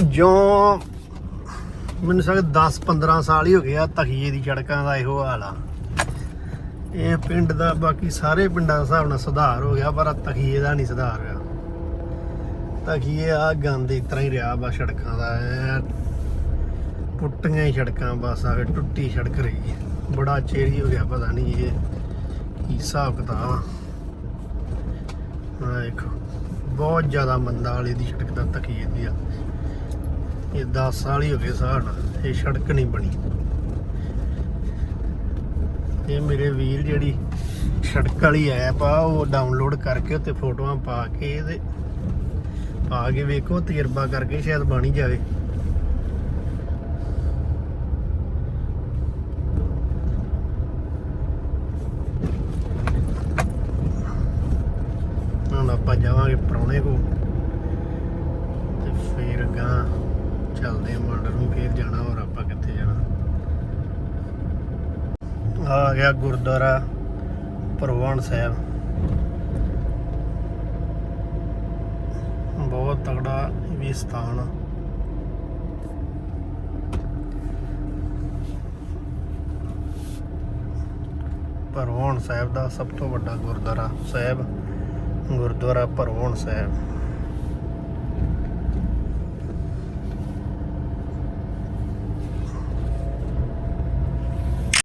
ਜੋ ਮੈਨੂੰ ਸਕਦਾ 10 15 ਸਾਲ ਹੀ ਹੋ ਗਏ ਆ ਤਖੀਏ ਦੀ ਸੜਕਾਂ ਦਾ ਇਹੋ ਹਾਲ ਆ। ਇਹ ਪਿੰਡ ਦਾ ਬਾਕੀ ਸਾਰੇ ਪਿੰਡਾਂ ਦੇ ਹਿਸਾਬ ਨਾਲ ਸੁਧਾਰ ਹੋ ਗਿਆ, ਪਰ ਆਹ ਤਖੀਏ ਦਾ ਨਹੀਂ ਸੁਧਾਰ ਹੋਇਆ। ਤਖੀਏ ਆ ਗੰਦ ਇਸ ਤਰ੍ਹਾਂ ਹੀ ਰਿਹਾ ਬਸ ਸੜਕਾਂ ਦਾ ਟੁੱਟੀਆਂ ਹੀ ਸੜਕਾਂ, ਬਸ ਆਵੇ ਟੁੱਟੀ ਸੜਕ ਰਹੀ ਬੜਾ ਚੇਰੀ ਹੋ ਗਿਆ, ਪਤਾ ਨਹੀਂ ਇਹ ਕੀ ਹਿਸਾਬ ਕਿਤਾਬ ਆ। ਦੇਖੋ, ਬਹੁਤ ਜ਼ਿਆਦਾ ਮੰਦਾ ਵਾਲੀ ਦੀ ਸੜਕ ਦਾ ਤਕੀਏ ਦੀ ਆ। ਇਹ 10 ਸਾਲ ਹੀ ਹੋ ਗਏ ਸਾੜ ਇਹ ਸੜਕ ਨਹੀਂ ਬਣੀ। ਇਹ ਮੇਰੇ ਵੀਰ ਜਿਹੜੀ ਸੜਕ ਵਾਲੀ ਐਪ ਆ, ਉਹ ਡਾਊਨਲੋਡ ਕਰਕੇ ਉੱਤੇ ਫੋਟੋਆਂ ਪਾ ਕੇ ਤੇ ਪਾ ਕੇ ਵੇਖੋ, ਤਜਰਬਾ ਕਰਕੇ ਸ਼ਾਇਦ ਬਣ ਹੀ ਜਾਵੇ। ਹੁਣ ਆਪਾਂ ਜਾਵਾਂਗੇ ਪਰੌਣੇ ਕੋਲ ਤੇ ਫੇਰ ਗਾਂ ਚੱਲਦੇ ਆ ਮੰਡਰ ਨੂੰ ਫੇਰ ਜਾਣਾ ਹੋਰ ਆਪਾਂ ਕਿੱਥੇ ਜਾਣਾ। ਆ ਗਿਆ ਗੁਰਦੁਆਰਾ ਪਰਵਾਨ ਸਾਹਿਬ। ਬਹੁਤ ਤਗੜਾ ਵੀ ਸਥਾਨ ਆ। ਪਰਵਾਨ ਸਾਹਿਬ ਦਾ ਸਭ ਤੋਂ ਵੱਡਾ ਗੁਰਦੁਆਰਾ ਸਾਹਿਬ, ਗੁਰਦੁਆਰਾ ਪਰਵਾਨ ਸਾਹਿਬ।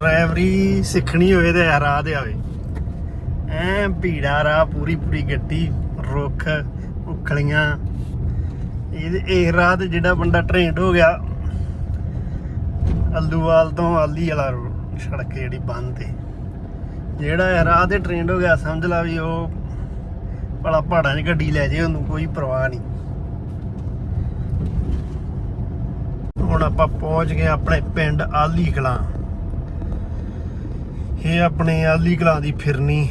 ਡਰਾਈਵਰੀ ਸਿੱਖਣੀ ਹੋਵੇ ਤੇ ਇਹ ਰਾਹ ਤੇ ਆਵੇ। ਐ ਭੀੜਾ ਰਾਹ, ਪੂਰੀ ਪੂਰੀ ਗੱਡੀ, ਰੁੱਖ, ਉਖਲੀਆਂ। ਇਹ ਇਹ ਰਾਹ ਤੇ ਜਿਹੜਾ ਬੰਦਾ ਟ੍ਰੇਨਡ ਹੋ ਗਿਆ, ਅਲੂਵਾਲ ਤੋਂ ਆਲੀ ਵਾਲਾ ਸੜਕ ਜਿਹੜੀ ਬੰਦ ਤੇ। ਜਿਹੜਾ ਇਹ ਰਾਹ ਤੇ ਟ੍ਰੇਨਡ ਹੋ ਗਿਆ, ਸਮਝ ਲਾ ਵੀ ਉਹ ਭਲਾ ਪਹਾੜਾਂ 'ਚ ਗੱਡੀ ਲੈ ਜੇ, ਉਹਨੂੰ ਕੋਈ ਪਰਵਾਹ ਨਹੀਂ। ਹੁਣ ਆਪਾਂ ਪਹੁੰਚ ਗਏ ਆਪਣੇ ਪਿੰਡ ਆਲੀ ਕਲਾਂ ਇਹ ਆਪਣੇ ਆਲੀ ਕਲਾਂ ਦੀ ਫਿਰਨੀ।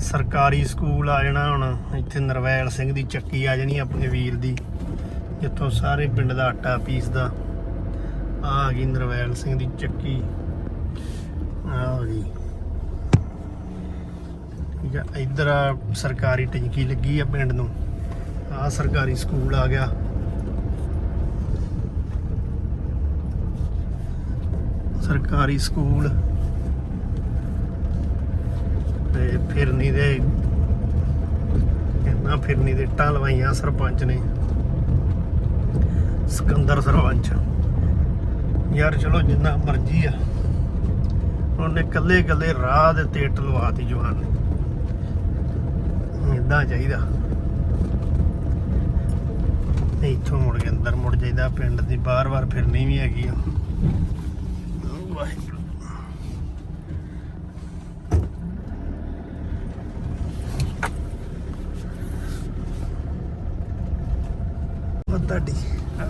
ਸਰਕਾਰੀ ਸਕੂਲ ਆ ਜਾਣਾ ਹੁਣ, ਇੱਥੇ ਨਰਵੈਲ ਸਿੰਘ ਦੀ ਚੱਕੀ ਆ ਜਾਣੀ ਆਪਣੇ ਵੀਰ ਦੀ, ਜਿੱਥੋਂ ਸਾਰੇ ਪਿੰਡ ਦਾ ਆਟਾ ਪੀਸਦਾ। ਆ ਆ ਗਈ ਨਰਵੈਲ ਸਿੰਘ ਦੀ ਚੱਕੀ। ਆਹ ਗਈ। ਠੀਕ ਆ, ਇੱਧਰ ਸਰਕਾਰੀ ਟੈਂਕੀ ਲੱਗੀ ਆ ਪਿੰਡ ਨੂੰ। ਆ ਸਰਕਾਰੀ ਸਕੂਲ ਆ ਗਿਆ। ਸਰਕਾਰੀ ਸਕੂਲ। ਤੇ ਫਿਰਨੀ ਦੇ ਇਹਨਾਂ ਫਿਰਨੀ ਦੇ ਇੱਟਾਂ ਲਵਾਈਆਂ ਸਰਪੰਚ ਨੇ। ਸਿਕੰਦਰ ਸਰਪੰਚ। ਯਾਰ ਚਲੋ ਜਿੰਨਾ ਮਰਜ਼ੀ ਆ। ਉਹਨੇ ਕੱਲੇ ਕੱਲੇ ਰਾਹ ਦੇ ਤੇ ਇੱਟ ਲਵਾਤੀ ਜਵਾਨ ਨੇ। ਇਦਾਂ ਚਾਹੀਦਾ। ਇੱਥੋਂ ਮੁੜ ਕੇ ਅੰਦਰ ਮੁੜ ਜਾਈਦਾ, ਪਿੰਡ ਦੀ ਬਾਰ-ਬਾਰ ਫਿਰਨੀ ਵੀ ਹੈਗੀ ਆ। ਵਾਹਿਗੁਰੂ। ਉਹ ਤੁਹਾਡੀ।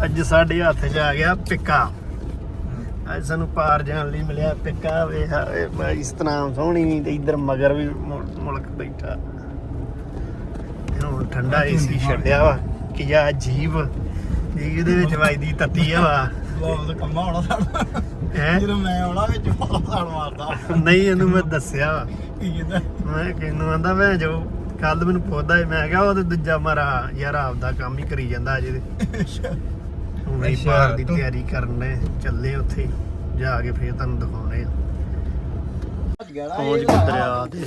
ਅੱਜ ਸਾਡੇ ਹੱਥ 'ਚ ਆ ਗਿਆ ਪਿੱਕਾ। ਅੱਜ ਸਾਨੂੰ ਪਾਰ ਜਾਣ ਲਈ ਮਿਲਿਆ ਪਿੱਕਾ। ਵੇਖ ਵੇ ਭਾਈ ਸਤਨਾਮ ਸੋਹਣੀ ਨਹੀਂ ਤੇ ਇੱਧਰ ਮਗਰ ਵੀ ਮੁਲ- ਮੁਲਕ ਬੈਠਾ। ਹੁਣ ਠੰਡਾ ਏਸੀ ਛੱਡਿਆ ਵਾ ਕਿ ਜਾ ਜੀਵ। ਇਹਦੇ ਵਿੱਚ ਵੱਜਦੀ ਤੱਤੀ ਹਵਾ ਬਹੁਤ ਕੰਮਾ ਹੋਣਾ ਸਾਡਾ ਹੈ? ਜਦੋਂ ਮੈਂ ਆਉਣਾ ਵਿੱਚ ਪਾਲਾ ਸਾੜ ਮਾਰਦਾ। ਨਹੀਂ ਇਹਨੂੰ ਮੈਂ ਦੱਸਿਆ ਵਾ। ਕੀ ਕਹਿੰਦਾ? ਮੈਂ ਕਿਹਨੂੰ ਆਂਦਾ ਮੈਂ ਜੋ ਕੱਲ ਮੈਨੂੰ ਪੁੱਛਦਾ ਸੀ, ਮੈਂ ਕਿਹਾ ਉਹ ਤੇ ਦੂਜਾ ਮਾਰਾ ਯਾਰ ਆਪਦਾ ਕੰਮ ਹੀ ਕਰੀ ਜਾਂਦਾ ਅਜੇ ਤੇ। ਹੁਣ ਹੀ ਅੱਛਾ, ਬਾਹਰ ਦੀ ਤੂੰ- ਤਿਆਰੀ ਕਰਨੇ ਚੱਲੇ ਉੱਥੇ। ਜਾ ਕੇ ਫੇਰ ਤੁਹਾਨੂੰ ਦਿਖਾਉਣੇ ਆ। ਪਹੁੰਚ ਗਏ ਦਰਿਆ ਤੇ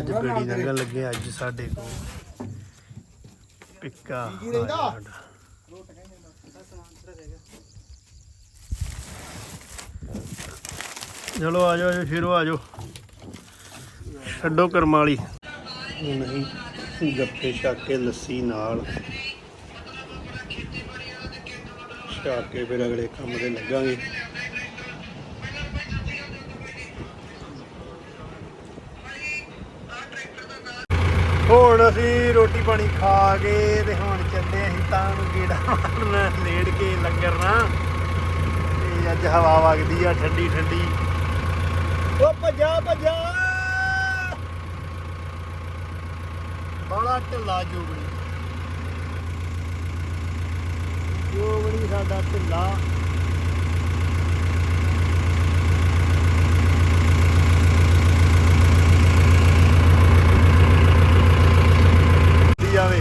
ਅੱਜ ਬੇੜੀ ਲੰਘਣ ਲੱਗੇ ਅੱਜ ਸਾਡੇ ਕੋਲ। ਪਿੱਕਾ ਕੀ ਰਹਿੰਦਾ? ਆਇਆ ਸਾਡਾ। ਚਲੋ ਆ ਜਾਓ ਆ ਜਾਓ ਸ਼ੇਰੋ ਆ ਜਾਓ। ਛੱਡੋ ਕਰਮ ਵਾਲੀ। ਨਹੀਂ ਗੱਪੇ ਛਾਕੇ ਲੱਸੀ ਨਾਲ। ਛਾਕ ਕੇ ਫਿਰ ਅਗਲੇ ਕੰਮ ਤੇ ਲੱਗਾਂਗੇ। ਹੁਣ ਅਸੀਂ ਰੋਟੀ ਪਾਣੀ ਖਾ ਕੇ ਤੇ ਹੁਣ ਚੱਲੇ ਅਸੀਂ ਤਾਂ ਨੂੰ ਗੇੜਾ ਮਾਰਨ ਲੇੜ ਕੇ ਲੰਗਰ ਨਾ। ਤੇ ਅੱਜ ਹਵਾ ਵਗਦੀ ਆ, ਠੰਡੀ ਠੰਡੀ। ਭੱਜਾ ਭੱਜਾ। ਬੜਾ ਢਿੱਲਾ ਜੋਗਣੀ ਜੋਗਣੀ ਸਾਡਾ ਢਿੱਲਾ। ਜਾਵੇ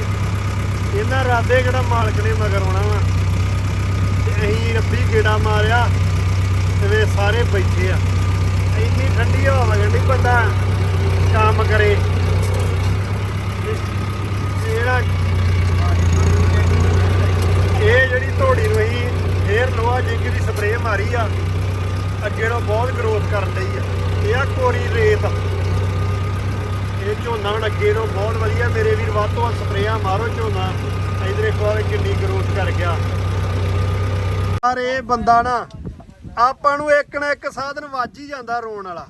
ਇਹਨਾਂ ਰਾਦੇ ਕਿਹੜਾ ਮਾਲਕ ਨੇ ਮਗਰ ਆਉਣਾ ਵਾ? ਤੇ ਅਸੀਂ ਰੱਬੀ ਗੇੜਾ ਮਾਰਿਆ ਤੇ ਵੇ ਸਾਰੇ ਬੈਠੇ ਆ। ਇੰਨੀ ਠੰਡੀ ਹਵਾ ਵਗਣੀ ਬੰਦਾ ਕੰਮ ਕਰੇ। ਜਿਹੜਾ ਇਹ ਜਿਹੜੀ ਧੋੜੀ ਨੂੰ ਅਸੀਂ ਫੇਰ ਲੋਹਾ ਜਿੰਕ ਦੀ ਸਪਰੇਅ ਮਾਰੀ ਆ। ਅੱਗੇ ਨੂੰ ਬਹੁਤ ਗਰੋਥ ਕਰਨ ਲਈ ਆ। ਇਹ ਆ ਕੋਰੀ ਰੇਤ। ਇਹ ਝੋਨਾ ਹੁਣ ਅੱਗੇ ਨੂੰ ਬਹੁਤ ਵਧੀਆ। ਮੇਰੇ ਵੀਰ ਵੱਧ ਤੋਂ ਵੱਧ ਸਪਰੇਆਂ ਮਾਰੋ ਝੋਨਾ। ਇਧਰ ਇੱਕ ਕਿੰਨੀ ਗਰੋਥ ਕਰ ਗਿਆ। ਪਰ ਇਹ ਬੰਦਾ ਨਾ ਆਪਾਂ ਨੂੰ ਇੱਕ ਨਾ ਇੱਕ ਸਾਧਨ ਵੱਜ ਹੀ ਜਾਂਦਾ ਰੋਣ ਵਾਲਾ।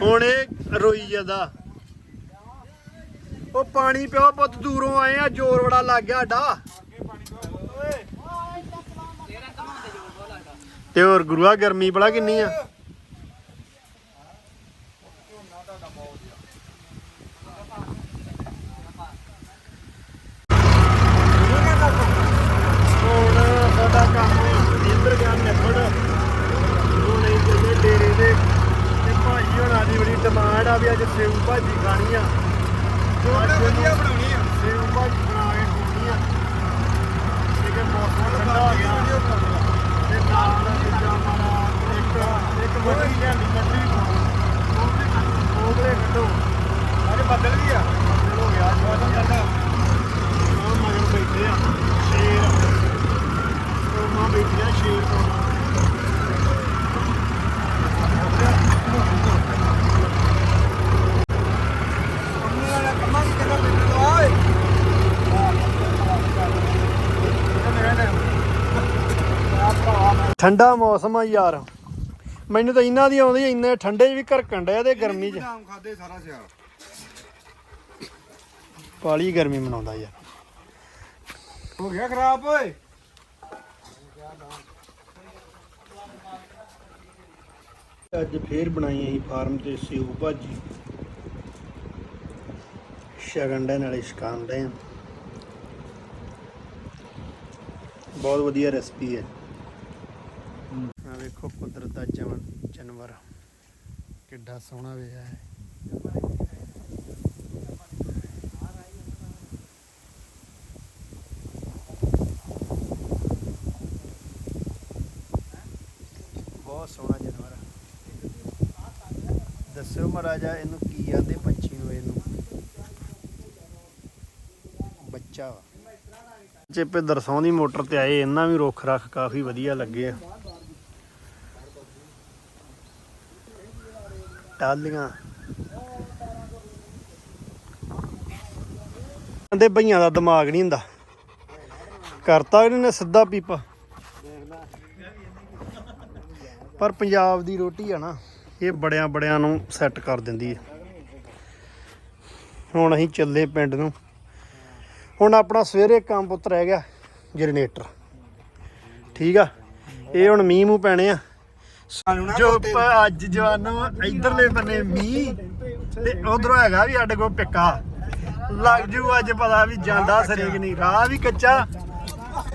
ਹੁਣ ਇਹ ਰੋਈ ਜਾਂਦਾ। ਉਹ ਪਾਣੀ ਪਿਓ, ਪੁੱਤ ਦੂਰੋਂ ਆਏ ਆ, ਜ਼ੋਰ ਬੜਾ ਲੱਗ ਗਿਆ ਸਾਡਾ। ਤੇ ਹੋਰ ਗੁਰੂਆ, ਗਰਮੀ ਬੜਾ ਕਿੰਨੀ ਆ ਹੁਣ ਸਾਡਾ ਕੰਮ ਇੰਦਰ ਗਿਆ ਨਿਬੜ ਹੁਣ ਇਹ ਜਿਹੜੇ ਡੇਰੇ ਦੇ ਤੇ ਭਾਜੀ ਹੋਣਾ ਦੀ ਬੜੀ ਡਿਮਾਂਡ ਆ ਵੀ ਅੱਜ ਸੇਵ ਭਾਜੀ ਖਾਣੀ ਆ ਜੋੜਾ ਵਧੀਆ ਬਣਾਉਣੀ ਆ ਸੇਵ ਭਾਜੀ ਬਣਾ ਕੇ ਖਾਣੀ ਆ ਠੀਕ ਹੈ ਮੌਸਮ ਠੰਡਾ ਹੋ ਗਿਆ ਤੇ ਨਾਲ ਦਾ ਦੂਜਾ ਮਾਰਾ ਇੱਕ ਇੱਕ ਮੱਠੀ ਲਿਆਂਦੀ ਮੱਠੀ ਉਹਦੇ ਕੱਢੋ ਅਰੇ ਬੱਦਲ ਵੀ ਆ ਹੋ ਗਿਆ ਮੌਸਮ ਠੰਡਾ ਉਹ ਮਗਰ ਬੈਠੇ ਆ ਸ਼ੇਰ ਉਹ ਮਾਂ ਬੈਠੀਆਂ ਸ਼ੇਰ ਤੋਂ ਕੰਮੀ ਵਾਲਾ ਕੰਮਾਂ ਦੀ ਕਿਹੜਾ ਮਿੰਟ ਓਏ ਠੰਡਾ ਮੌਸਮ ਆ ਯਾਰ। ਮੈਨੂੰ ਤਾਂ ਇਹਨਾਂ ਦੀ ਆਉਂਦੀ ਇੰਨੇ ਠੰਡੇ 'ਚ ਵੀ ਘਰਕਣ ਡਿਆ ਤੇ ਗਰਮੀ 'ਚ। ਬਦਾਮ ਖਾਦੇ ਸਾਰਾ ਸਿਆਲ। ਪਾਲੀ ਗਰਮੀ ਮਨਾਉਂਦਾ ਯਾਰ। ਹੋ ਗਿਆ ਖਰਾਬ ਓਏ। ਅੱਜ ਫੇਰ ਬਣਾਈ ਅਸੀਂ ਫਾਰਮ ਤੇ ਸਿਉ ਭਾਜੀ। ਸ਼ਗਨ ਦੇ ਨਾਲ ਇਸ਼ਕਾਨ ਦੇ ਬਹੁਤ ਵਧੀਆ ਰੈਸਪੀ ਹੈ। ਵੇਖੋ ਕੁਦਰਤ ਦਾ ਜਵਨ, ਜਨਵਰ, ਕਿੱਡਾ ਸੋਹਣਾ ਵੇਆ ਹੈ। ਬਹੁਤ ਸੋਹਣਾ ਜਨਵਰ ਦੱਸਿਓ ਮਹਾਰਾਜਾ, ਇਹਨੂੰ ਕੀ ਆਂਦੇ ਪੰਛੀ ਨੂੰ ਇਹਨੂੰ? ਬੱਚਾ ਵਾ। ਚੇਪੇ ਦਰਸੋਂ ਮੋਟਰ ਤੇ ਆਏ ਇਹਨਾਂ ਵੀ ਰੁੱਖ ਰੱਖ ਕਾਫੀ ਵਧੀਆ ਲੱਗੇ ਆ। ਟਾਲੀਆਂ ਕਹਿੰਦੇ ਭਈਆਂ ਦਾ ਦਿਮਾਗ ਨਹੀਂ ਹੁੰਦਾ। ਕਰਤਾ ਇਹਨੇ ਸਿੱਧਾ ਪੀਪਾ। ਪਰ ਪੰਜਾਬ ਦੀ ਰੋਟੀ ਆ ਨਾ, ਇਹ ਬੜਿਆਂ ਬੜਿਆਂ ਨੂੰ ਸੈੱਟ ਕਰ ਦਿੰਦੀ ਹੈ। ਹੁਣ ਅਸੀਂ ਚੱਲੇ ਪਿੰਡ ਨੂੰ। ਹੁਣ ਆਪਣਾ ਸਵੇਰੇ ਕੰਮ ਪੁੱਤ ਰਹਿ ਗਿਆ, ਜਨਰੇਟਰ। ਠੀਕ ਆ? ਇਹ ਹੁਣ ਮੀਂਹ ਮੂੰਹ ਪੈਣੇ ਆ। ਸਾਨੂੰ ਨਾ ਜੋ ਪ- ਅੱਜ ਜਵਾਨੋ ਇਧਰਲੇ ਬੰਨੇ ਮੀਂਹ ਤੇ ਉਧਰੋਂ ਹੈਗਾ ਵੀ ਸਾਡੇ ਕੋਲ ਪਿੱਕਾ। ਲੱਗ ਜੂ ਅੱਜ ਪਤਾ ਵੀ ਜਾਂਦਾ ਸਰੇ ਕਿ ਨਹੀਂ। ਰਾਹ ਵੀ ਕੱਚਾ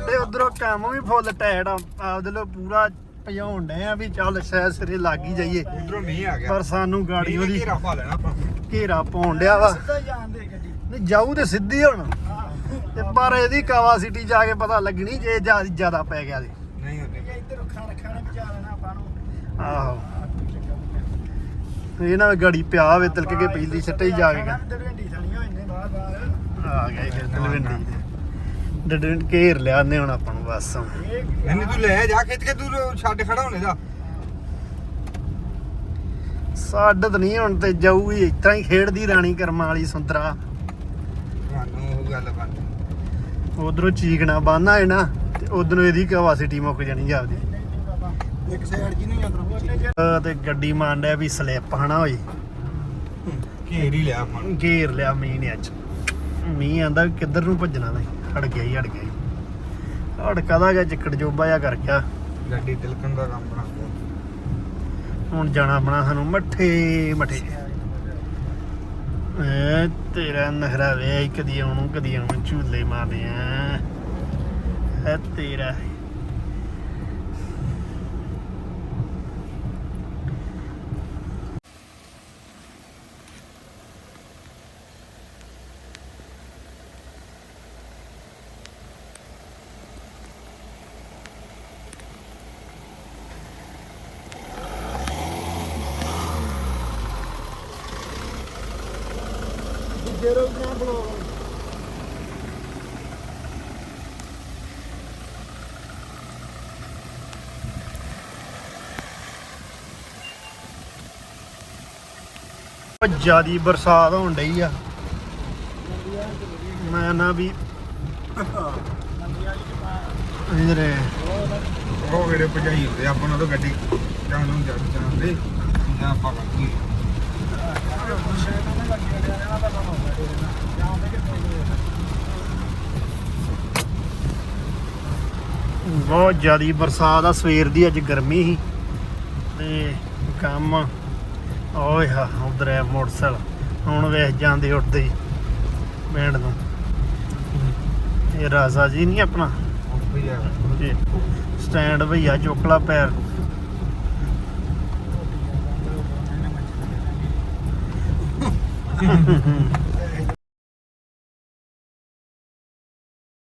ਤੇ ਉਧਰੋਂ ਕੰਮ ਵੀ ਫੁੱਲ ਆ। ਆਪਦੇ ਲੋ ਪੂਰਾ ਭਜਾਉਣ ਡਏ ਆ ਵੀ ਚੱਲ ਸ਼ਾਇਦ ਸਿਰੇ ਲੱਗ ਹੀ ਜਾਈਏ। ਉਧਰੋਂ ਮੀਂਹ ਆ ਗਿਆ। ਪਰ ਸਾਨੂੰ ਗਾੜੀ ਮੀਂਹ ਨੇ ਉਹਦੀ ਘੇਰਾ ਪਾ ਲੈਣਾ ਆਪਾਂ। ਘੇਰਾ ਪਾਉਣ ਡਿਆ ਵਾ। ਨਹੀਂ ਜਾਊ ਤੇ ਸਿੱਧੀ ਹੁਣ। ਤੇ ਪਰ ਇਹਦੀ ਕੈਪੈਸਿਟੀ ਜਾ ਕੇ ਪਤਾ ਲੱਗਣੀ ਜੇ ਜ਼ਿਆਦਾ ਜ਼ਿਆਦਾ ਪੈ ਗਿਆ ਤੇ। ਆਹੋ। ਇਹ ਨਾ ਗਾੜੀ ਪਿਆ ਹੋਵੇ ਤਿਲਕ ਕੇ ਪਹਿਲੀ ਛੱਟੇ ਹੀ ਜਾ ਕੇ ਆ ਗਏ ਫਿਰ ਦੇ। ਡਡਨ ਘੇਰ ਲਿਆ ਨੇ ਹੁਣ ਆਪਾਂ ਨੂੰ ਬਸ ਨਹੀਂ ਤੂੰ ਲੈ ਜਾ ਖਿੱਚ ਕੇ ਤੂੰ ਛੱਡ ਖੜਾ ਹੋਣੇ ਦਾ। ਸਾਡਤ ਨਹੀਂ ਹੁਣ ਤੇ ਜਾਊ ਹੀ ਇਤਰਾ ਹੀ ਖੇਡਦੀ ਰਾਣੀ ਕਰਮਾਂ ਵਾਲੀ ਸੁੰਦਰਾ। ਤੁਹਾਨੂੰ ਉਹ ਗੱਲ ਬਣ ਉਧਰੋਂ ਚੀਕਣਾ ਬਾਨਾ ਹੈ ਨਾ ਤੇ ਉਧਰੋਂ ਇਹਦੀ ਕੈਪੈਸਿਟੀ ਮੁੱਕ ਜਾਣੀ ਜਾਂਦੀ ਇੱਕ ਸਾਈਡ ਜੀ ਨਹੀਂ ਅੰਦਰ ਤੇ ਗੱਡੀ ਮੰਨਦਾ ਵੀ ਸਲਿੱਪ ਹਨਾ ਹੋਈ ਘੇਰ ਹੀ ਲਿਆ ਆਪਾਂ। ਘੇਰ ਲਿਆ ਮੀਂਹ ਨੇ ਅੱਜ। ਮੀਂਹ ਆਂਦਾ ਕਿੱਧਰ ਨੂੰ ਭੱਜਣਾ ਨਹੀਂ ਹਟ ਗਿਆ ਹੀ ਹਟ ਗਿਆ ਹੀ ਹੜਕਾ ਦਾ ਗਿਆ ਚਿੱਕੜ ਜੋਬਾ ਜਿਹਾ ਕਰ ਗਿਆ। ਗੱਡੀ ਤਿਲਕਣ ਦਾ ਕੰਮ ਬਣਾ ਗਿਆ ਹੁਣ ਜਾਣਾ ਬਣਾ ਸਾਨੂੰ ਮੱਠੇ ਮੱਠੇ। ਐ ਤੇਰਾ ਨਖਰਾ ਵੇ ਕਦੀ ਆਉਣੂ ਕਦੀ ਆਉਣੂ ਝੂਲੇ ਮਾਰਦੇ ਆ। ਐ ਤੇਰਾ ਲੱਗੇ ਰਹੋ ਬਲੌਗ ਜਿਆਦੀ ਬਰਸਾਤ ਹੋਣ ਡਈ ਆ। ਮੈਂ ਨਾ ਵੀ ਇਧਰ ਉਹ ਵੀਰੇ ਭਜਾਈ ਹੁੰਦੇ ਆਪਾਂ ਨੂੰ ਤਾਂ ਗੱਡੀ ਜਾਣ ਨੂੰ ਜਾਂਦੇ ਆਪਾਂ ਬਾਕੀ ਬਹੁਤ ਜ਼ਿਆਦੀ ਬਰਸਾਤ ਆ ਸਵੇਰ ਦੀ ਅੱਜ ਗਰਮੀ ਸੀ। ਤੇ ਕੰਮ ਓਏ ਹਾ ਉਧਰ ਹੈ ਮੋਟਰਸਾਈਕਲ। ਹੁਣ ਵੇਖ ਜਾਂਦੇ ਉੱਠਦੇ ਹੀ ਬੈਂਡ ਨੂੰ। ਇਹ ਰਾਜ਼ਾ ਜੀ ਨਹੀਂ ਆਪਣਾ? ਸਟੈਂਡ ਭਈਆ ਚੋਕਲਾ ਪੈਰ। Mmm.